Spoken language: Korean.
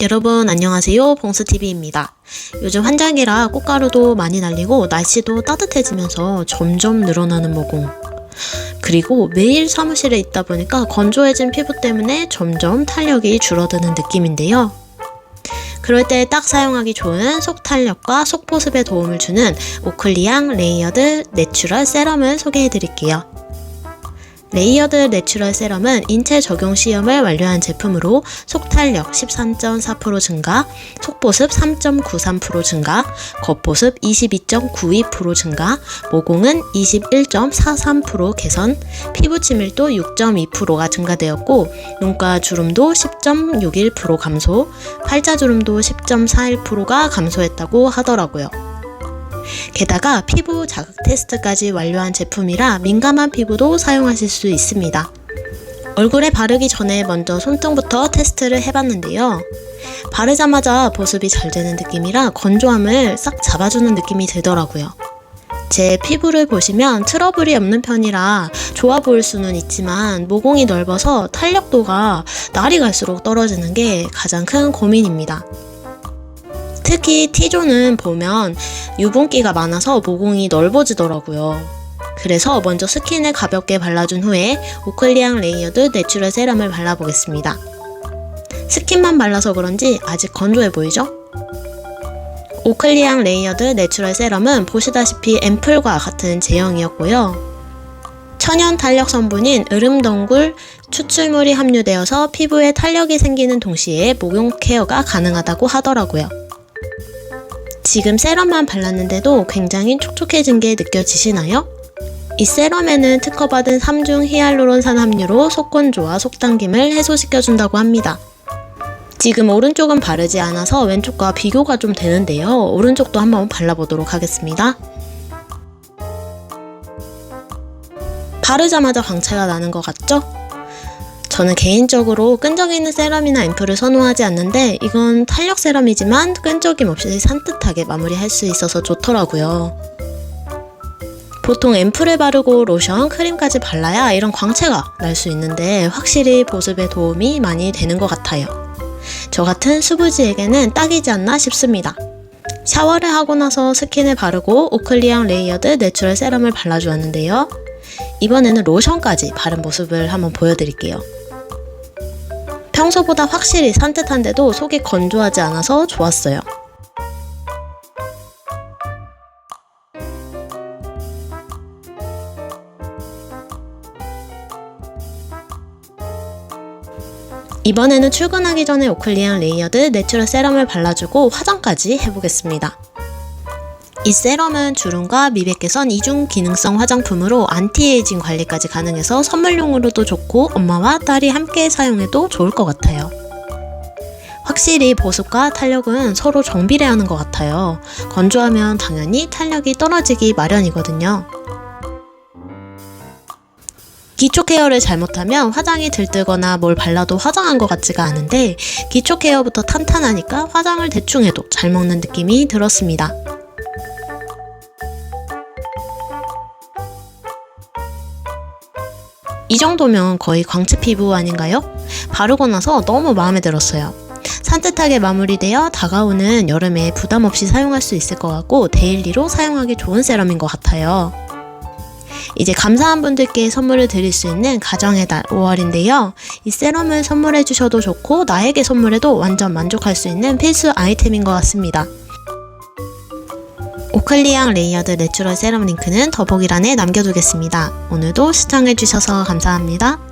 여러분 안녕하세요 봉스TV입니다. 요즘 환절기라 꽃가루도 많이 날리고 날씨도 따뜻해지면서 점점 늘어나는 모공. 그리고 매일 사무실에 있다 보니까 건조해진 피부 때문에 점점 탄력이 줄어드는 느낌인데요. 그럴 때 딱 사용하기 좋은 속 탄력과 속 보습에 도움을 주는 오클리앙 레이어드 내추럴 세럼을 소개해 드릴게요. 레이어드 내추럴 세럼은 인체 적용 시험을 완료한 제품으로 속탄력 13.4% 증가, 속보습 3.93% 증가, 겉보습 22.92% 증가, 모공은 21.43% 개선, 피부 치밀도 6.2%가 증가되었고, 눈가 주름도 10.61% 감소, 팔자 주름도 10.41%가 감소했다고 하더라고요. 게다가 피부 자극 테스트까지 완료한 제품이라 민감한 피부도 사용하실 수 있습니다. 얼굴에 바르기 전에 먼저 손등부터 테스트를 해봤는데요. 바르자마자 보습이 잘 되는 느낌이라 건조함을 싹 잡아주는 느낌이 들더라고요. 제 피부를 보시면 트러블이 없는 편이라 좋아 보일 수는 있지만 모공이 넓어서 탄력도가 날이 갈수록 떨어지는 게 가장 큰 고민입니다. 특히 T존은 보면 유분기가 많아서 모공이 넓어지더라고요. 그래서 먼저 스킨을 가볍게 발라준 후에 오클리앙 레이어드 내추럴 세럼을 발라보겠습니다. 스킨만 발라서 그런지 아직 건조해 보이죠? 오클리앙 레이어드 내추럴 세럼은 보시다시피 앰플과 같은 제형이었고요. 천연 탄력 성분인 으름덩굴 추출물이 함유되어서 피부에 탄력이 생기는 동시에 모공 케어가 가능하다고 하더라고요. 지금 세럼만 발랐는데도 굉장히 촉촉해진 게 느껴지시나요? 이 세럼에는 특허받은 3중 히알루론산 함유로 속건조와 속당김을 해소시켜준다고 합니다. 지금 오른쪽은 바르지 않아서 왼쪽과 비교가 좀 되는데요. 오른쪽도 한번 발라보도록 하겠습니다. 바르자마자 광채가 나는 것 같죠? 저는 개인적으로 끈적이는 세럼이나 앰플을 선호하지 않는데 이건 탄력 세럼이지만 끈적임 없이 산뜻하게 마무리할 수 있어서 좋더라고요. 보통 앰플을 바르고 로션, 크림까지 발라야 이런 광채가 날 수 있는데 확실히 보습에 도움이 많이 되는 것 같아요. 저 같은 수부지에게는 딱이지 않나 싶습니다. 샤워를 하고 나서 스킨을 바르고 오클리앙 레이어드 내추럴 세럼을 발라주었는데요. 이번에는 로션까지 바른 모습을 한번 보여드릴게요. 평소보다 확실히 산뜻한데도 속이 건조하지 않아서 좋았어요. 이번에는 출근하기 전에 오클리앙 레이어드 내추럴 세럼을 발라주고 화장까지 해보겠습니다. 이 세럼은 주름과 미백 개선 이중 기능성 화장품으로 안티에이징 관리까지 가능해서 선물용으로도 좋고 엄마와 딸이 함께 사용해도 좋을 것 같아요. 확실히 보습과 탄력은 서로 정비례하는 것 같아요. 건조하면 당연히 탄력이 떨어지기 마련이거든요. 기초 케어를 잘못하면 화장이 들뜨거나 뭘 발라도 화장한 것 같지가 않은데 기초 케어부터 탄탄하니까 화장을 대충 해도 잘 먹는 느낌이 들었습니다. 이 정도면 거의 광채 피부 아닌가요? 바르고 나서 너무 마음에 들었어요. 산뜻하게 마무리되어 다가오는 여름에 부담 없이 사용할 수 있을 것 같고 데일리로 사용하기 좋은 세럼인 것 같아요. 이제 감사한 분들께 선물을 드릴 수 있는 가정의 달 5월인데요. 이 세럼을 선물해 주셔도 좋고 나에게 선물해도 완전 만족할 수 있는 필수 아이템인 것 같습니다. 오클리앙 레이어드 내추럴 세럼 링크는 더보기란에 남겨두겠습니다. 오늘도 시청해주셔서 감사합니다.